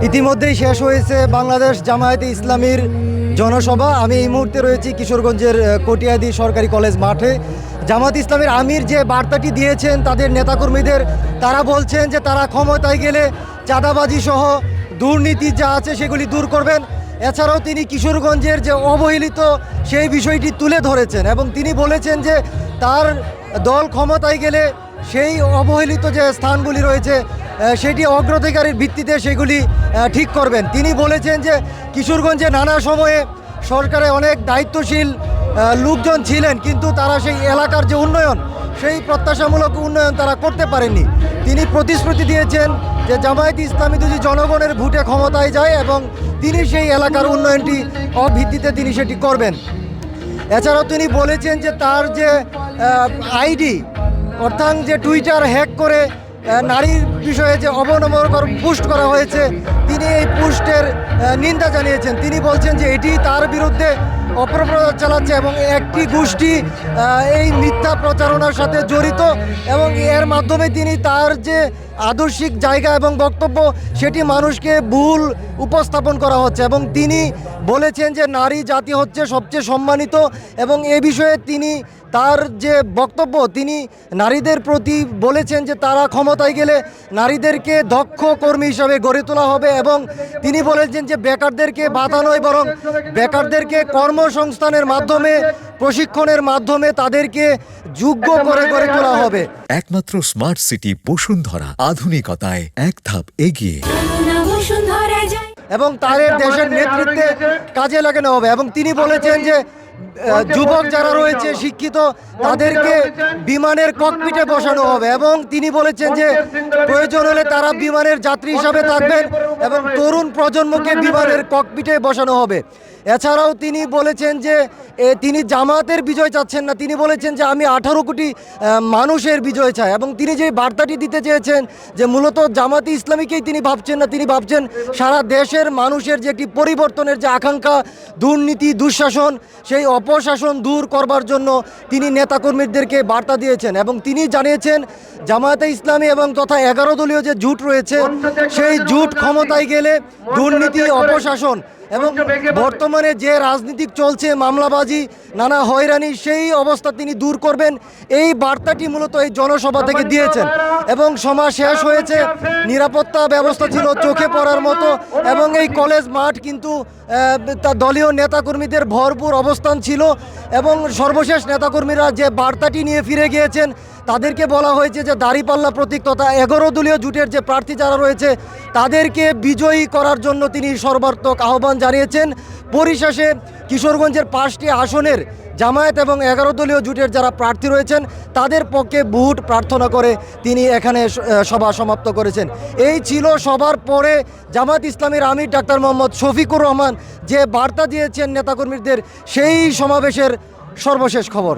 ইতিমধ্যেই শেষ হয়েছে বাংলাদেশ জামায়াতে ইসলামীর জনসভা। আমি এই মুহূর্তে রয়েছি কিশোরগঞ্জের কটিয়াদি সরকারি কলেজ মাঠে। জামাত ইসলামের আমির যে বার্তাটি দিয়েছেন তাদের নেতাকর্মীদের, তারা বলছেন যে তারা ক্ষমতায় গেলে চাঁদাবাজি সহ দুর্নীতি যা আছে সেগুলি দূর করবেন। এছাড়াও তিনি কিশোরগঞ্জের যে অবহেলিত সেই বিষয়টি তুলে ধরেছেন এবং তিনি বলেছেন যে তার দল ক্ষমতায় গেলে সেই অবহেলিত যে স্থানগুলি রয়েছে সেটি অগ্রাধিকারের ভিত্তিতে সেগুলি ঠিক করবেন। তিনি বলেছেন যে কিশোরগঞ্জে নানা সময়ে সরকারে অনেক দায়িত্বশীল লোকজন ছিলেন, কিন্তু তারা সেই এলাকার যে উন্নয়ন, সেই প্রত্যাশামূলক উন্নয়ন তারা করতে পারেননি। তিনি প্রতিশ্রুতি দিয়েছেন যে জামায়াত ইসলামী যদি জনগণের ভোটে ক্ষমতায় যায় এবং তিনি সেই এলাকার উন্নয়নটি অভিত্তিতে তিনি সেটি করবেন। এছাড়াও তিনি বলেছেন যে তার যে আইডি, অর্থাৎ যে টুইটার হ্যাক করে নারীর বিষয়ে যে অবনমনকর পোস্ট করা হয়েছে, তিনি এই পোস্টের নিন্দা জানিয়েছেন। তিনি বলছেন যে এটি তার বিরুদ্ধে অপপ্রচার চালাচ্ছে এবং একটি গোষ্ঠী এই মিথ্যা প্রচারণার সাথে জড়িত এবং এর মাধ্যমে তিনি তার যে আদর্শিক জায়গা এবং বক্তব্য, সেটি মানুষকে ভুল উপস্থাপন করা হচ্ছে এবং তিনি বলেছেন যে নারী জাতি হচ্ছে সবচেয়ে সম্মানিত এবং এ বিষয়ে তিনি তার যে বক্তব্য, তিনি নারীদের প্রতি বলেছেন যে তারা ক্ষমতায় গেলে নারীদেরকে দক্ষ কর্মী হিসাবে গড়ে তোলা হবে এবং তিনি বলেছেন যে বেকারদেরকে বাধা নয় বরং বেকারদেরকে কর্মসংস্থানের মাধ্যমে প্রশিক্ষণের মাধ্যমে তাদেরকে যোগ্য করে গড়ে তোলা হবে। একমাত্র স্মার্ট সিটি বসুন্ধরা আধুনিকতায় এক ধাপ এগিয়ে। এবং তাদের দেশের নেতৃত্বে কাজে লাগানো হবে এবং তিনি বলেছেন যে যুবক যারা রয়েছে, শিক্ষিত, তাদেরকে বিমানের ককপিটে বসানো হবে এবং তিনি বলেছেন যে প্রয়োজন হলে তারা বিমানের যাত্রী হিসাবে থাকবেন এবং তরুণ প্রজন্মকে বিমানের ককপিটে বসানো হবে। এছাড়াও তিনি বলেছেন যে তিনি জামাতের বিজয় চাচ্ছেন না। তিনি বলেছেন যে, আমি আঠারো কোটি মানুষের বিজয় চাই এবং তিনি যে বার্তাটি দিতে চেয়েছেন যে, মূলত জামাতি ইসলামীকেই তিনি ভাবছেন না, তিনি ভাবছেন সারা দেশের মানুষের যে একটি পরিবর্তনের যে আকাঙ্ক্ষা, দুর্নীতি, দুঃশাসন, সেই অপশাসন দূর করবার জন্য তিনি নেতাকর্মীদেরকে বার্তা দিয়েছেন এবং তিনি জানিয়েছেন, জামায়াতে ইসলামী এবং তথা এগারো দলীয় যে জুট রয়েছে, সেই জুট ক্ষমতায় গেলে দুর্নীতি, অপশাসন এবং বর্তমানে যে রাজনীতি চলছে মামলাবাজি নানা হয়রানি সেই অবস্থা তিনি দূর করবেন। এই বার্তাটি মূলত এই জনসভা থেকে দিয়েছেন। এবং সমাজ শেষ হয়েছে নিরাপত্তা ব্যবস্থা ছিল চোখে পড়ার মতো। এবং এই কলেজ মাঠ কিন্তু তা দলীয় নেতাকর্মীদের ভরপুর অবস্থান ছিল। এবং সর্বশেষ নেতাকর্মীরা যে বার্তাটি নিয়ে ফিরে গিয়েছেন তাদেরকে বলা হয়েছে যে দাঁড়িপাল্লা প্রতীক তথা এগারো দলীয় জুটের যে প্রার্থী যারা রয়েছে, তাদেরকে বিজয়ী করার জন্য তিনি সর্বাত্মক আহ্বান জানিয়েছেন। পরিশেষে কিশোরগঞ্জের পাঁচটি আসনের জামায়াত এবং এগারো দলীয় জুটের যারা প্রার্থী রয়েছেন, তাদের পক্ষে ভোট প্রার্থনা করে তিনি এখানে সভা সমাপ্ত করেছেন। এই ছিল সবার পরে জামাত ইসলামীর আমির ডাক্তার মোহাম্মদ শফিকুর রহমান যে বার্তা দিয়েছেন নেতাকর্মীদের, সেই সমাবেশের সর্বশেষ খবর।